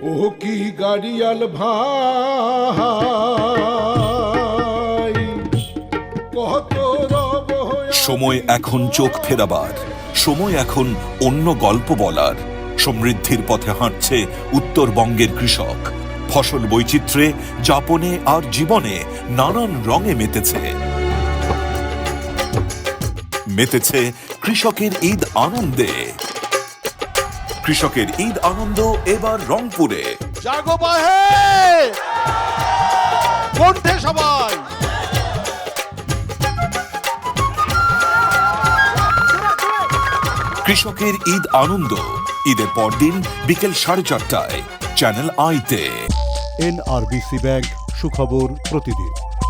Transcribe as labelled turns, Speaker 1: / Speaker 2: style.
Speaker 1: দয়াল ভাই। কত
Speaker 2: সময় এখন চোখ ফেরাবার, সময় এখন অন্য গল্প বলার। সমৃদ্ধির পথে হাঁটছে উত্তরবঙ্গের কৃষক। ফসল বৈচিত্র্যে, যাপনে আর জীবনে নানান রঙে মেতেছে। মেতেছে কৃষকের ঈদ আনন্দে। কৃষকের ঈদ আনন্দ এবার রংপুরে।
Speaker 3: জাগো বাহে! কণ্ঠে সবাই!
Speaker 2: কৃষকের ঈদ আনন্দ ঈদের পরদিন বিকেল সাড়ে চারটায় চ্যানেল আইতে।
Speaker 4: এনআরবিসি ব্যাংক সুখবর প্রতিদিন।